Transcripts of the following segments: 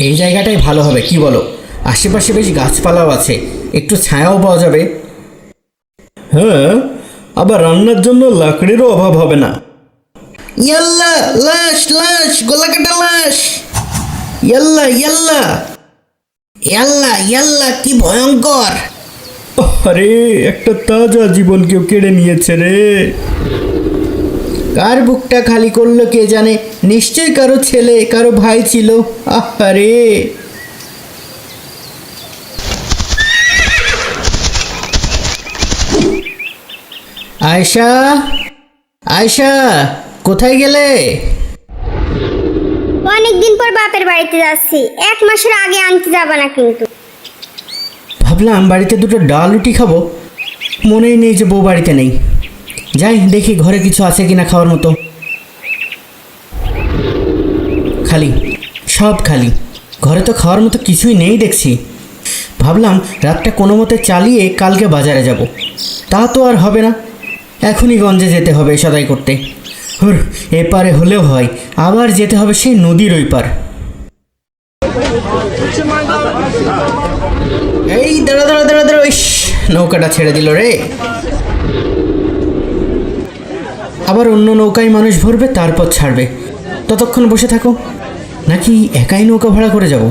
এই জায়গাটাই ভালো হবে, কি বলো? আশেপাশে বেশ গাছপালাও আছে, একটু ছায়াও পাওয়া যাবে। হ্যাঁ আবার রান্নার জন্য লাকড়িরও অভাব হবে না। লাশ লাশ লাশ। কি ভয়ঙ্কর। আরে, একটা তাজা জীবন কেউ কেড়ে নিয়েছে রে। কার বুকটা খালি করল কে জানে? নিশ্চয়ই কারও ছেলে কারও ভাই ছিল। আরে আয়শা আয়শা কোথায় গেলে? অনেকদিন পর বাপের বাড়িতে যাচ্ছি। এক মাসের আগে আনতে যাবে না কিন্তু। ভাবলাম বাড়িতে দুটো ডাল রুটি খাব। মনেই নেই যে বউ বাড়িতে নেই। যাই, দেখি ঘরে কিছু আছে কিনা খাওয়ার মতো। খালি, সব খালি। ঘরে তো খাওয়ার মতো কিছুই নেই দেখছি। ভাবলাম রাতটা কোনো মতে চালিয়ে কালকে বাজারে যাব। তা তো আর হবে না। এখনই গঞ্জে যেতে হবে সদাই করতে। হুর, এপারে হলেও হয়, আবার যেতে হবে সেই নদীর ওই পার। এই দাঁড়া দাঁড়া দাঁড়া দাঁড়া, ইস, নৌকাটা ছেড়ে দিল রে। আবার অন্য নৌকায় মানুষ ভরবে তারপর ছাড়বে। ততক্ষণ বসে থাকো। নাকি একাই নৌকা ভাড়া করে যাব?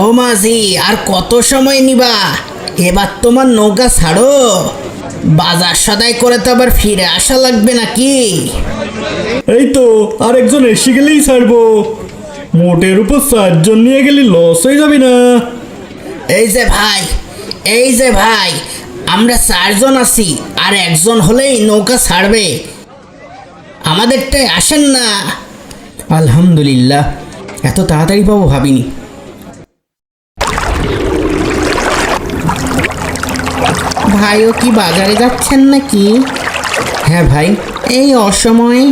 ও মাঝি আর কত সময় নিবা? এবার তোমার নৌকা ছাড়ো। বাজার সদাই করে তো আবার ফিরে আসা লাগবে নাকি? এই তো আরেকজন এসে গেলেই ছাড়বো। মোটের উপর চারজন নিয়ে গেলে লস হয়ে যাবে না। এই যে ভাই এই যে ভাই আমরা চারজন আছি, আর একজন হলেই নৌকা ছাড়বে। আমাদেরটাই আসেন না। আলহামদুলিল্লাহ, এত তাড়াতাড়ি পাবো ভাবিনি। ভাইও কি বাজারে যাচ্ছেন নাকি? হ্যাঁ ভাই, এই অসময়ে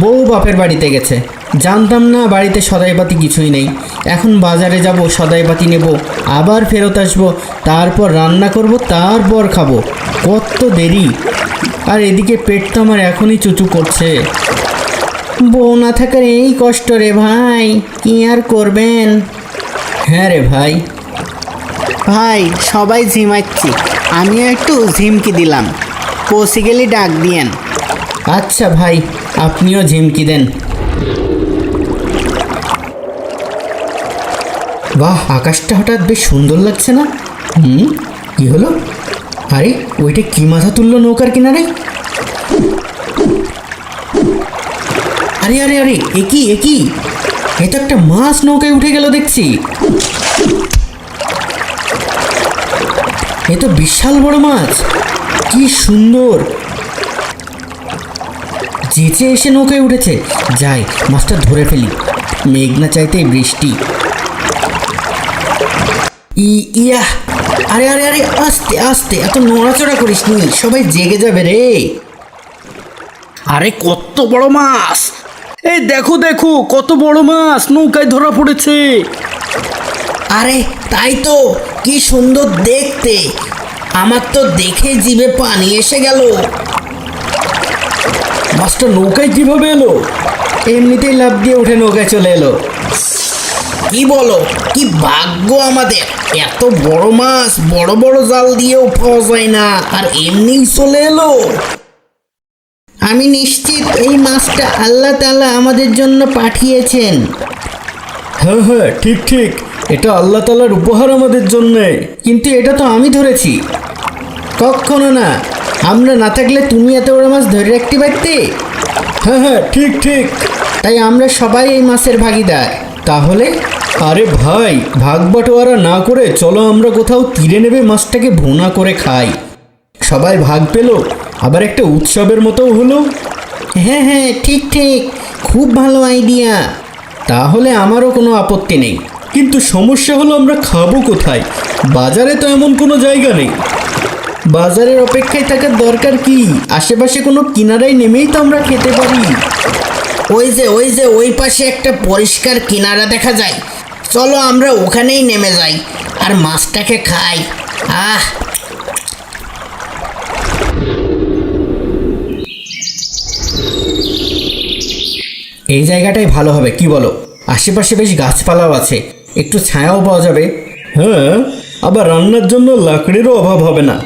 বউ বাপের বাড়িতে গেছে। জানতাম না বাড়িতে সদাইপাতি কিছুই নেই। এখন বাজারে যাব সদাইপাতি নেব আবার ফেরত আসব তারপর রান্না করব তারপর খাব। কত দেরি। আর এদিকে পেট তো আমার এখনই চুচু করছে। বউ না থাকার এই কষ্ট রে ভাই কি আর করবেন? হ্যাঁ রে ভাই। ভাই সবাই ঝিমাচ্ছি আমিও একটু ঝিমকি দিলাম। পৌঁছে গেলে ডাক দিয়েন। আচ্ছা ভাই আপনিও ঝিমকি দেন। বাহ, আকাশটা হঠাৎ বেশ সুন্দর লাগছে না? হুম, কি হলো? আরে, ওইটা কি মাথা তুললো নৌকার কিনারে? আরে আরে আরে একই একই এ তো একটা মাছ নৌকায় উঠে গেল দেখছি। এ তো বিশাল বড় মাছ। কি সুন্দর। যেচে এসে নৌকায় উঠেছে। যাই, মাছটা ধরে ফেলি। মেঘনা চাইতেই বৃষ্টি। ইয়া। আরে আরে আরে, আস্তে আস্তে, এত নড়াচড়া করিস নি সবাই জেগে যাবে রে। আরে, কত বড় মাছ! এই দেখো দেখো, কত বড় মাছ, নৌকায় ধরা পড়েছে। আরে, তাই তো, কি সুন্দর দেখতে। আমার তো দেখে জিভে পানি এসে গেল। মাছটা নৌকায় কীভাবে এলো? এমনিতেই লাভ দিয়ে উঠে নৌকায় চলে এলো। কি বলো? কি ভাগ্য আমাদের? এত বড় মাছ, বড় বড় জাল দিয়েও পাওয়া যায় না। আর এমনি চলে এলো। আমি নিশ্চিত এই মাছটা আল্লাহ তালা আমাদের জন্য পাঠিয়েছেন। হ্যাঁ হ্যাঁ ঠিক ঠিক। এটা আল্লাহ তালার উপহার আমাদের জন্যে। কিন্তু এটা তো আমি ধরেছি। কখনো না। আমরা না থাকলে তুমি এত বড় মাছ ধরে রাখতে পারতে? হ্যাঁ হ্যাঁ ঠিক ঠিক। তাই আমরা সবাই এই মাছের ভাগিদার। তাহলে? আরে ভাই, ভাগ বাটোয়ারা না করে চলো আমরা কোথাও তীরে নেবে মাছটাকে ভুনা করে খাই। সবাই ভাগ পেল, আবার একটা উৎসবের মতোও হলো। হ্যাঁ হ্যাঁ ঠিক ঠিক, খুব ভালো আইডিয়া। তাহলে আমারও কোনো আপত্তি নেই। কিন্তু সমস্যা হলো আমরা খাব কোথায়? বাজারে তো এমন কোনো জায়গা নেই। বাজারের অপেক্ষায় থাকার দরকার কি? আশেপাশে কোনো কিনারায় নেমেই তো আমরা খেতে পারি। ওই যে ওই যে, ওই পাশে একটা পরিষ্কার কিনারা দেখা যায়। চলো আমরা ওখানেই নেমে যাই আর মাছটাকে খাই। আহ! এই জায়গাটাই ভালো হবে, কি বলো? আশেপাশে বেশ গাছপালাও আছে, একটু ছায়াও পাওয়া যাবে। হ্যাঁ আবার রান্নার জন্য লাকড়িরও অভাব হবে না।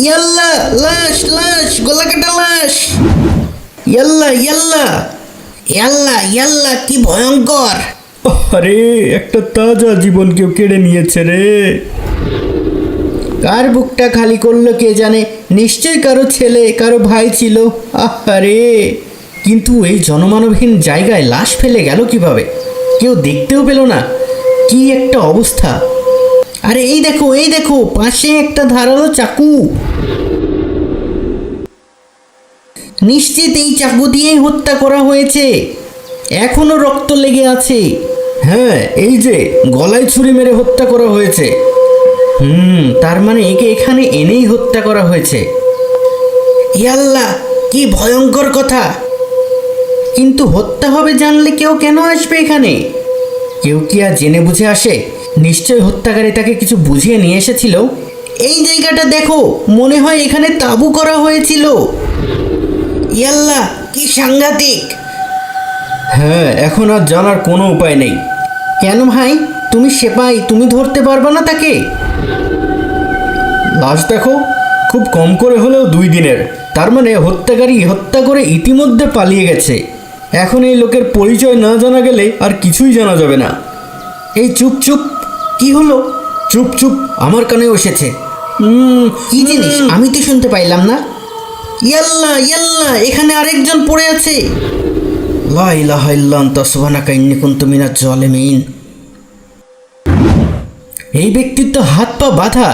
ইয়াল্লা, লাশ লাশ, গোলাকাটা লাশ। ইয়াল্লা ইয়াল্লা। ইয়াল্লা ইয়াল্লা কি ভয়ঙ্কর। আরে একটা তাজা জীবন কেউ কেড়ে নিয়েছে রে। কার বুকটা খালি করল কে জানে? নিশ্চয়ই কারও ছেলে কারও ভাই ছিল। আরে কিন্তু এই জনমানবহীন জায়গায় লাশ ফেলে গেল কীভাবে? কেউ দেখতেও পেল না। কি একটা অবস্থা। আরে এই দেখো এই দেখো পাশে একটা ধারালো চাকু। নিশ্চিত এই চাকু দিয়েই হত্যা করা হয়েছে। এখনও রক্ত লেগে আছে। হ্যাঁ এই যে, গলায় ছুরি মেরে হত্যা করা হয়েছে। হুম, তার মানে একে এখানে এনেই হত্যা করা হয়েছে। ইয়াল্লা, কি ভয়ঙ্কর কথা। কিন্তু হত্যা হবে জানলে কেউ কেন আসবে এখানে? কেউ কি আর জেনে বুঝে আসে? নিশ্চয় হত্যাকারী তাকে কিছু বুঝিয়ে নিয়ে এসেছিল? এই জায়গাটা দেখো, মনে হয় এখানে তাবু করা হয়েছিল। ইয়াল্লা কি সাংঘাতিক। হ্যাঁ এখন আর জানার কোনো উপায় নেই। কেন ভাই? তুমি সেপাই তুমি ধরতে পারবে না তাকে। লাশ দেখো খুব কম করে হলেও দুই দিনের। তার মানে হত্যাকারী হত্যা করে ইতিমধ্যে পালিয়ে গেছে। এখন এই লোকের পরিচয় না জানা গেলে আর কিছুই জানা যাবে না। এই চুপ চুপ কি হলো? চুপ চুপ আমার কানেও এসেছে। কি জিনিস? আমি তো শুনতে পাইলাম না। ইয়াল্লা ইয়াল্লা, এখানে আরেকজন পড়ে আছে। লা ইলাহা ইল্লা আনতা সুবহানাকা, ইন্নী কুনতু মিনাজ এই ব্যক্তির তো হাত পা বাঁধা।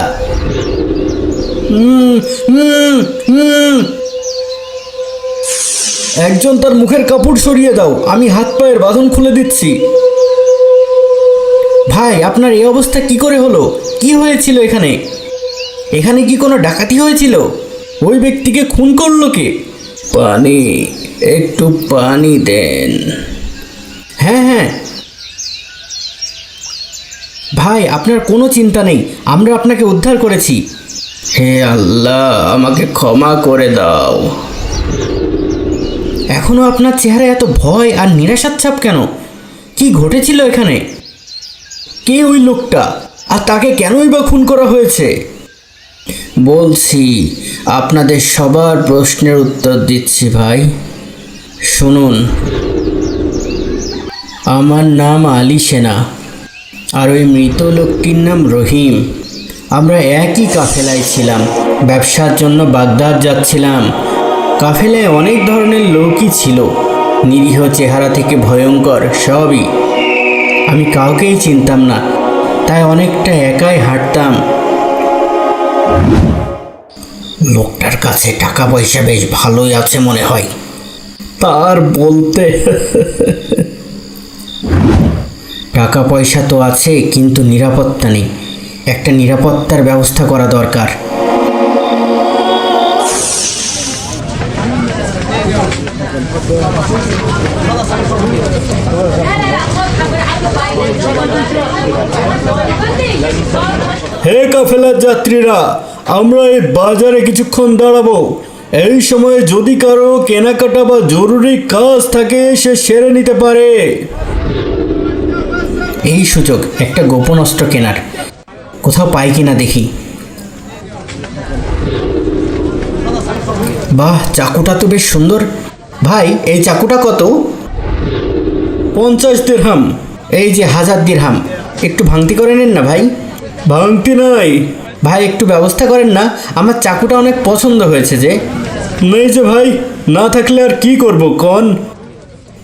একজন তার মুখের কাপড় সরিয়ে দাও, আমি হাত পায়ের বাঁধন খুলে দিচ্ছি। ভাই, আপনার এই অবস্থা কি করে হলো? কি হয়েছিল এখানে? এখানে কি কোনো ডাকাতি হয়েছিল? ওই ব্যক্তিকে খুন করল কে? পানি, একটু পানি দেন। হ্যাঁ হ্যাঁ। ভাই, আপনার কোনো চিন্তা নেই, আমরা আপনাকে উদ্ধার করেছি। হে আল্লাহ, আমাকে ক্ষমা করে দাও। এখনও আপনার চেহারায় এত ভয় আর নিরাশার ছাপ কেন? কি ঘটেছিল এখানে? কে ওই লোকটা? আর তাকে কেনই বা খুন করা হয়েছে? বলছি, আপনাদের সবার প্রশ্নের উত্তর দিচ্ছি ভাই। শুনুন। আমার নাম আলী সেনা, আর ওই মৃত লোকটির নাম রহিম। আমরা একই কাফেলায় ছিলাম, ব্যবসার জন্য বাগদাদ যাচ্ছিলাম। কাফেলায় অনেক ধরনের লোকই ছিল, নিরীহ চেহারা থেকে ভয়ঙ্কর, সবই। আমি কাউকেই চিনতাম না, তাই অনেকটা একাই হাঁটতাম। লোকটার কাছে টাকা পয়সা বেশ ভালোই আছে মনে হয়। তার বলতে টাকা পয়সা তো আছে, কিন্তু নিরাপত্তা নেই। একটা নিরাপত্তার ব্যবস্থা করা দরকার। হে কাফেলার যাত্রীরা, আমরা এই বাজারে কিছুক্ষণ দাঁড়াবো। এই সময়ে যদি কারও কেনাকাটা বা জরুরি কাজ থাকে, সে সেরে নিতে পারে। এই সুযোগ, একটা গোপন অস্ত্র কেনার। কোথাও পাই কিনা দেখি। বাহ, চাকুটা তো বেশ সুন্দর। ভাই, এই চাকুটা কত? পঞ্চাশ দিরহাম এই যে হাজার দিরহাম একটু ভাঙতি করে নেন না ভাই? ভাঙতি নাই। ভাই একটু ব্যবস্থা করেন না আমার চাকুটা অনেক পছন্দ হয়েছে যে। নেই যে ভাই না থাকলে আর কি করব কন?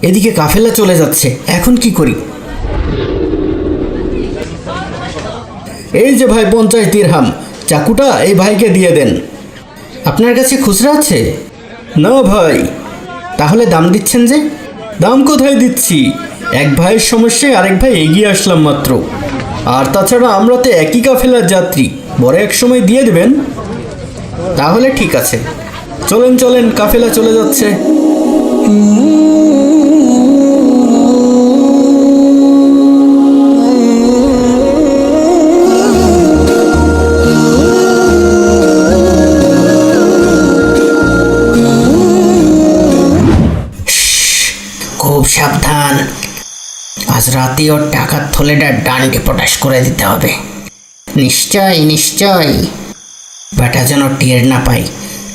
এদিকে কাফেলা চলে যাচ্ছে এখন কি করি? এই যে ভাই পঞ্চাশ দিরহাম চাকুটা এই ভাইকে দিয়ে দেন। আপনার কাছে খুচরা আছে? না ভাই। তাহলে দাম দিচ্ছেন যে? দাম কোথায় দিচ্ছি? এক ভাইয়ের সমস্যায় আরেক ভাই এগিয়ে আসলাম মাত্র। আর তাছাড়া আমরা তো একই কাফেলার যাত্রী। বড় এক সময় দিয়ে দেবেন? তাহলে ঠিক আছে। চলেন চলেন, কাফেলা চলে যাচ্ছে। রাতে ওর টাকার থলেটা ডান্ডি পটাশ করে দিতে হবে। নিশ্চয় নিশ্চয়। বেটা যেন টের না পাই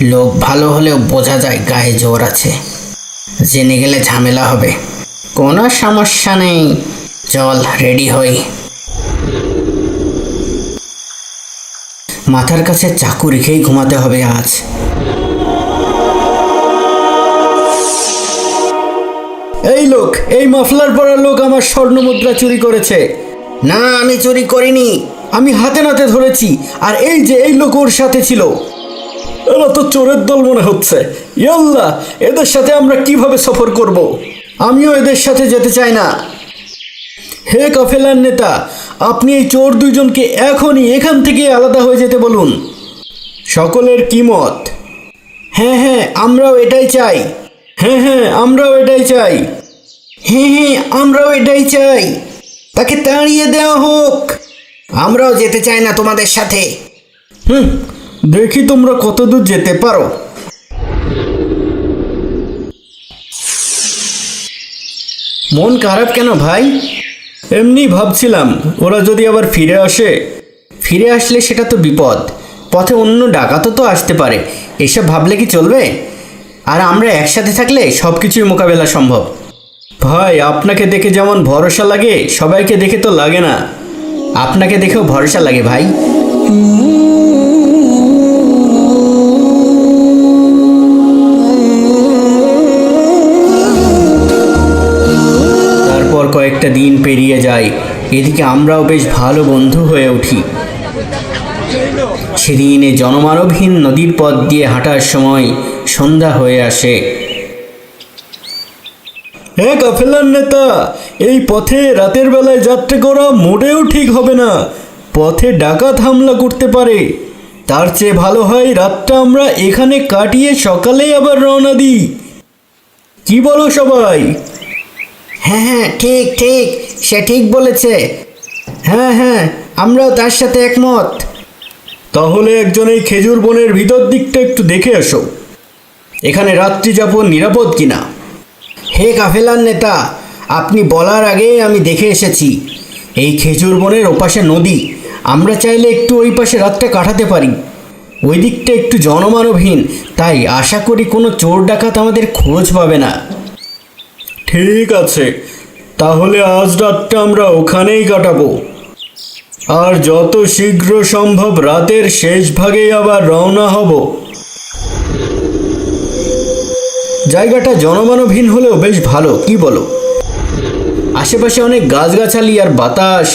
লোক ভালো হলেও বোঝা যায় গায়ে জোর আছে। জেনে গেলে ঝামেলা হবে। কোনো সমস্যা নেই। চল, রেডি হই। মাথার কাছে চাকু রেখেই ঘুমাতে হবে আজ। এই লোক এই মাফলার পরা লোক আমার স্বর্ণ মুদ্রা চুরি করেছে। না আমি চুরি করিনি। আমি হাতে নাতে ধরেছি আর এই যে এই লোক ওর সাথে ছিল। এরা তো চোরের দল মনে হচ্ছে। ইয়াল্লা এদের সাথে আমরা কীভাবে সফর করব? আমিও এদের সাথে যেতে চাই না। হে কাফেলার নেতা আপনি এই চোর দুইজনকে এখনই এখান থেকে আলাদা হয়ে যেতে বলুন। সকলের কি মত? হ্যাঁ হ্যাঁ আমরাও এটাই চাই। হ্যাঁ হ্যাঁ আমরাও এটাই চাই। হ্যাঁ হ্যাঁ আমরাও এটাই চাই। তাকে তাড়িয়ে দেওয়া হোক। আমরাও যেতে চাই না তোমাদের সাথে। হুম, দেখি তোমরা কতদূর যেতে পারো। মন খারাপ কেন ভাই? এমনি ভাবছিলাম, ওরা যদি আবার ফিরে আসে। ফিরে আসলে সেটা তো বিপদ। পথে অন্য ডাকাতও তো আসতে পারে। এসব ভাবলে কি চলবে? আর আমরা একসাথে থাকলে সব কিছুই মোকাবেলা সম্ভব। ভাই, আপনাকে দেখে যেমন ভরসা লাগে, সবাইকে দেখে তো লাগে না। আপনাকে দেখেও ভরসা লাগে, ভাই। তারপর কয়েকটা দিন পেরিয়ে যায়। এদিকে আমরাও বেশ ভালো বন্ধু হয়ে উঠি। সেদিনে জনমানবহীন নদীর পথ দিয়ে হাঁটার সময় সন্ধ্যা হয়ে আসে। হ্যাঁ কাফেলার নেতা এই পথে রাতের বেলায় যাত্রা করা মোটেও ঠিক হবে না। পথে ডাকাত হামলা করতে পারে। তার চেয়ে ভালো হয় রাতটা আমরা এখানে কাটিয়ে সকালে আবার রওনা দিই। কি বলো সবাই? হ্যাঁ হ্যাঁ ঠিক ঠিক সে ঠিক বলেছে। হ্যাঁ হ্যাঁ আমরাও তার সাথে একমত। তাহলে একজন এই খেজুর বনের ভিতর দিকটা একটু দেখে এসো এখানে রাত্রি যাপন নিরাপদ কিনা? হে কাফেলার নেতা, আপনি বলার আগে আমি দেখে এসেছি। এই খেজুর বনের ওপাশে নদী, আমরা চাইলে একটু ওই পাশে রাতটা কাটাতে পারি। ওই দিকটা একটু জনমানবহীন, তাই আশা করি কোনো চোর ডাকাত আমাদের খোঁজ পাবে না। ঠিক আছে, তাহলে আজ রাতটা আমরা ওখানেই কাটাবো। আর যত শীঘ্র সম্ভব রাতের শেষ ভাগেই আবার রওনা হব। জায়গাটা জনমানবহীন হলেও বেশ ভালো, কি বলো? আশেপাশে অনেক গাছগাছালি আর বাতাস।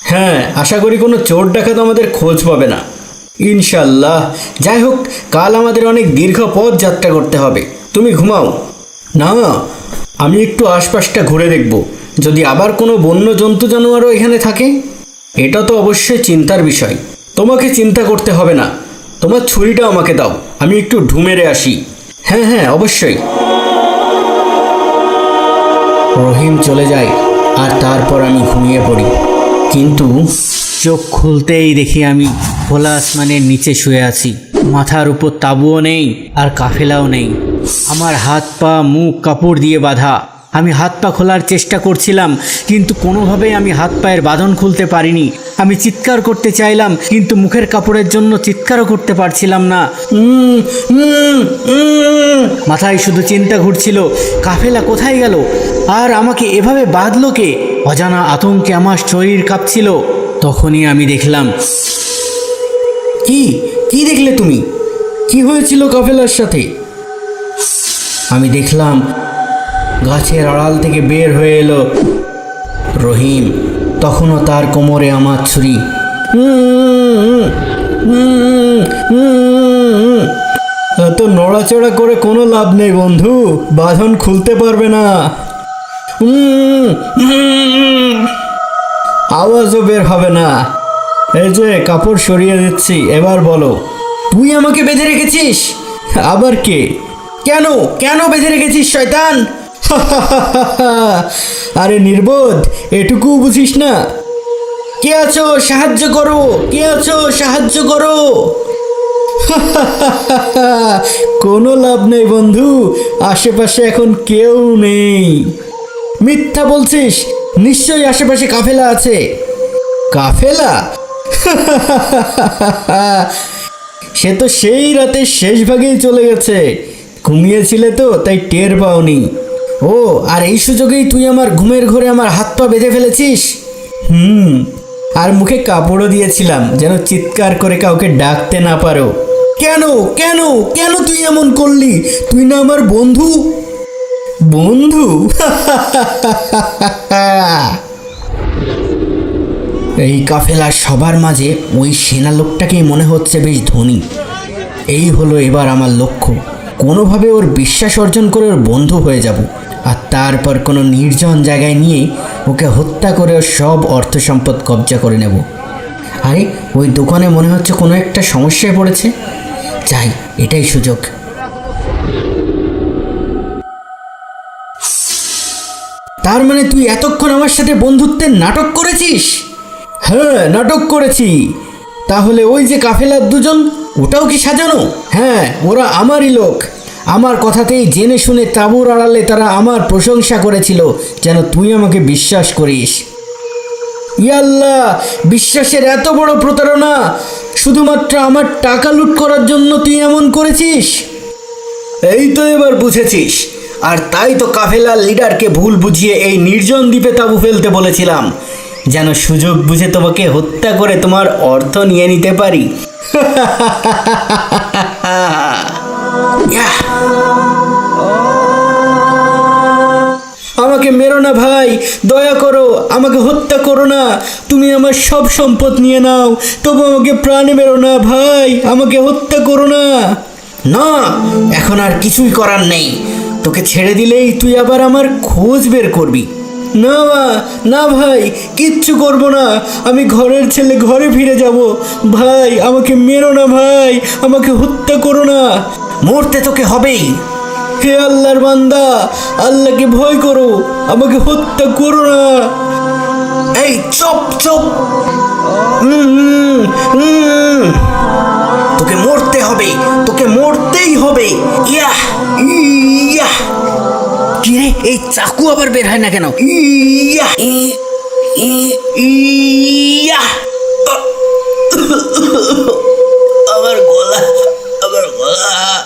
হ্যাঁ আশা করি কোনো চোর ডাকাত আমাদের খোঁজ পাবে না। ইনশাল্লাহ। যাই হোক, কাল আমাদের অনেক দীর্ঘ পথ যাত্রা করতে হবে। তুমি ঘুমাও। না, আমি একটু আশপাশটা ঘুরে দেখব। যদি আবার কোনো বন্য জন্তু জানোয়ারও এখানে থাকে? এটা তো অবশ্যই চিন্তার বিষয়। তোমাকে চিন্তা করতে হবে না। তোমার ছুরিটা আমাকে দাও। আমি একটু ঢুমেরে আসি। হ্যাঁ হ্যাঁ অবশ্যই। রহিম চলে যায় আর তারপর আমি ঘুমিয়ে পড়ি। কিন্তু চোখ খুলতেই দেখি আমি খোলা আসমানের নিচে শুয়ে আছি। মাথার উপর তাবুও নেই আর কাফেলাও নেই। আমার হাত পা মুখ কাপড় দিয়ে বাঁধা। আমি হাত পা খোলার চেষ্টা করছিলাম, কিন্তু কোনোভাবেই আমি হাত পায়ের বাঁধন খুলতে পারিনি। আমি চিৎকার করতে চাইলাম, কিন্তু মুখের কাপড়ের জন্য চিৎকারও করতে পারছিলাম না। মাথায় শুধু চিন্তা ঘুরছিল, কাফেলা কোথায় গেল? আর আমাকে এভাবে বাঁধলো কে? অজানা আতঙ্কে আমার শরীর কাঁপছিল। তখনই আমি দেখলাম, কি? কি দেখলে তুমি? কি হয়েছিল কাফেলার সাথে? আমি দেখলাম গাছের আড়াল থেকে বের হয়ে এলো। রহিম, তখনও তার কোমরে আমার ছুরি। এত নড়াচড়া করে কোনো লাভ নেই বন্ধু, বাঁধন খুলতে পারবে না। আওয়াজও বের হবে না। এই যে কাপড় সরিয়ে দিচ্ছি, এবার বলো, তুই আমাকে বেঁধে রেখেছিস? আবার কে? কেন? কেন বেঁধে রেখেছিস, শয়তান? আরে নির্বোধ, এটুকু বুঝিস না। কে আছো? সাহায্য করো। কে আছো? সাহায্য করো। কোনো লাভ নেই বন্ধু, আশেপাশে এখন কেউ নেই। মিথ্যা বলছিস? নিশ্চয়ই আশেপাশে কাফেলা আছে। কাফেলা? সে তো সেই রাতে শেষ ভাগেই চলে গেছে। ঘুমিয়েছিলে তো, তাই টের পাওনি। ও, আর এই সুযোগেই তুই আমার ঘুমের ঘরে আমার হাত পা বেঁধে ফেলেছিস? হুম, আর মুখে কাপড়ও দিয়েছিলাম, যেন চিৎকার করে কাউকে ডাকতে না পারো। কেন কেন কেন তুই এমন করলি? তুই না আমার বন্ধু? বন্ধু? এই কাফেলার সবার মাঝে ওই সেনা লোকটাকেই মনে হচ্ছে বেশ ধনী। এই হলো এবার আমার লক্ষ্য। কোনোভাবে ওর বিশ্বাস অর্জন করে ওর বন্ধু হয়ে যাব। আর তারপর কোনো নির্জন জায়গায় নিয়ে ওকে হত্যা করে সব অর্থ সম্পদ কবজা করে নেব। আরে, ওই দোকানে মনে হচ্ছে কোনো একটা সমস্যায় পড়েছে। যাই, এটাই সুযোগ। তার মানে তুই এতক্ষণ আমার সাথে বন্ধুত্বের নাটক করেছিস? হ্যাঁ নাটক করেছি। তাহলে ওই যে কাফেলার দুজন, ওটাও কি সাজানো? হ্যাঁ ওরা আমারই লোক। আমার কথাতেই জেনে শুনে তাঁবুর আড়ালে তারা আমার প্রশংসা করেছিল, যেন তুই আমাকে বিশ্বাস করিস। ইয়াল্লাহ, বিশ্বাসের এত বড় প্রতারণা, শুধুমাত্র আমার টাকা লুট করার জন্য তুই এমন করেছিস? এই তো এবার বুঝেছিস, আর তাই তো কাফেলার লিডারকে ভুল বুঝিয়ে এই নির্জন দ্বীপে তাবু ফেলতে বলেছিলাম, যেন সুযোগ বুঝে তোমাকে হত্যা করে তোমার অর্থ নিয়ে নিতে পারি। মেরো না ভাই, দয়া করো, আমাকে হত্যা করো না। তুমি আমার সব সম্পদ নিয়ে নাও, তবু আমাকে প্রাণে মেরো না ভাই, আমাকে হত্যা করো না। না, এখন আর কিছুই করার নেই। তোকে ছেড়ে দিলেই তুই আবার আমার খোঁজ বের করবি। না মা, না ভাই, কিচ্ছু করব না। আমি ঘরের ছেলে, ঘরে ফিরে যাব। ভাই, আমাকে মেরো না ভাই, আমাকে হত্যা করো না। মরতে তোকে হবেই। হে আল্লাহর বান্দা আল্লাহকে ভয় করো আমাকে হত্যা করো না। এই চপ চপ। তোকে মরতে হবে তোকে মরতেই হবে। Yeah yeah. কি রে? এই চাকু আবার বের হয় না কেন? ইয়াহ ই- ই- ইয়াহ। আমার গলা আমার গলা।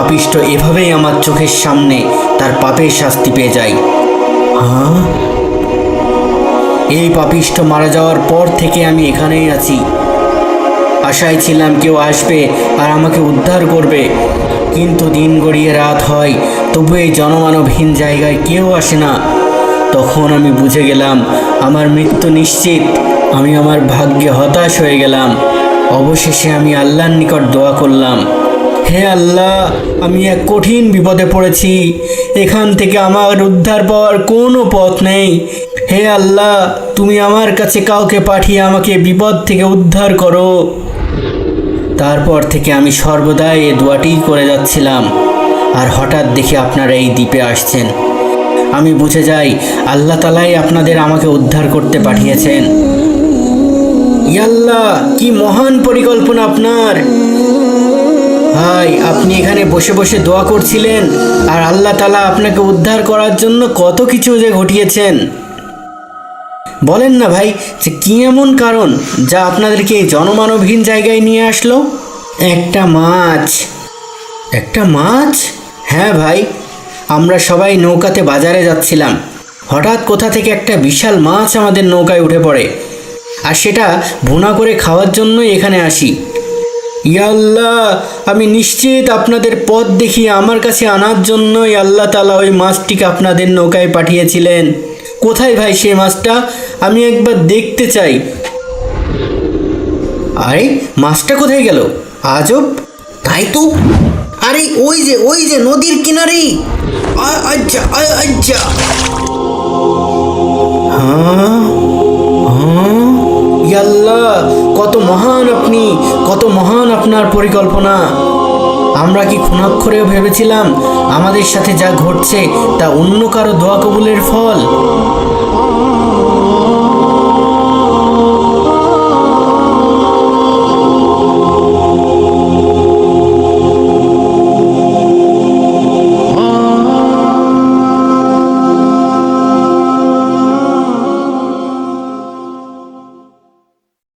পাপিষ্ট এভাবেই আমার চোখের সামনে তার পাপের শাস্তি পেয়ে যায়। হ্যাঁ এই পাপিষ্ট মারা যাওয়ার পর থেকে আমি এখানেই আছি। আশায় ছিলাম কেউ আসবে আর আমাকে উদ্ধার করবে। কিন্তু দিন গড়িয়ে রাত হয়, তবু এই জনমানবহীন জায়গায় কেউ আসে না। তখন আমি বুঝে গেলাম, আমার মৃত্যু নিশ্চিত। আমি আমার ভাগ্যে হতাশ হয়ে গেলাম। অবশেষে আমি আল্লাহর নিকট দোয়া করলাম। হে আল্লাহ, আমি এক কঠিন বিপদে পড়েছি। এখান থেকে আমার উদ্ধার পাওয়ার কোনো পথ নেই। হে আল্লাহ, তুমি আমার কাছে কাউকে পাঠিয়ে আমাকে বিপদ থেকে উদ্ধার করো। তারপর থেকে আমি সর্বদাই এ দোয়াটি করে যাচ্ছিলাম। আর হঠাৎ দেখি আপনারা এই দ্বীপে আসছেন। আমি বুঝে যাই, আল্লাহ তালাই আপনাদের আমাকে উদ্ধার করতে পাঠিয়েছেন। ইয়াল্লাহ, কি মহান পরিকল্পনা আপনার। ভাই, আপনি এখানে বসে বসে দোয়া করছিলেন, আর আল্লাহ তালা আপনাকে উদ্ধার করার জন্য কত কিছু যে ঘটিয়েছেন। বলেন না ভাই, যে কী এমন কারণ যা আপনাদেরকে এই জনমানবহীন জায়গায় নিয়ে আসলো? একটা মাছ। একটা মাছ? হ্যাঁ ভাই, আমরা সবাই নৌকাতে বাজারে যাচ্ছিলাম। হঠাৎ কোথা থেকে একটা বিশাল মাছ আমাদের নৌকায় উঠে পড়ে। আর সেটা ভুনা করে খাওয়ার জন্যই এখানে আসি। ইয়াল্লাহ আমি নিশ্চিত আপনাদের পথ দেখিয়ে আমার কাছে আনার জন্যই আল্লাহ তালা ওই মাছটিকে আপনাদের নৌকায় পাঠিয়েছিলেন। কোথায় ভাই সেই মাছটা? আমি একবার দেখতে চাই। আরে, মাছটা কোথায় গেল? আজব। তাই তো। আরে, ওই যে ওই যে নদীর কিনারেই আচ্ছা আচ্ছা হ্যাঁ? হ্যাঁ? ইয়াল্লাহ কত মহান আপনি, কত মহান আপনার পরিকল্পনা। আমরা কি খুনাক্ষরেও ভেবেছিলাম আমাদের সাথে যা ঘটছে তা অন্য কারও দোয়া কবুলের ফল?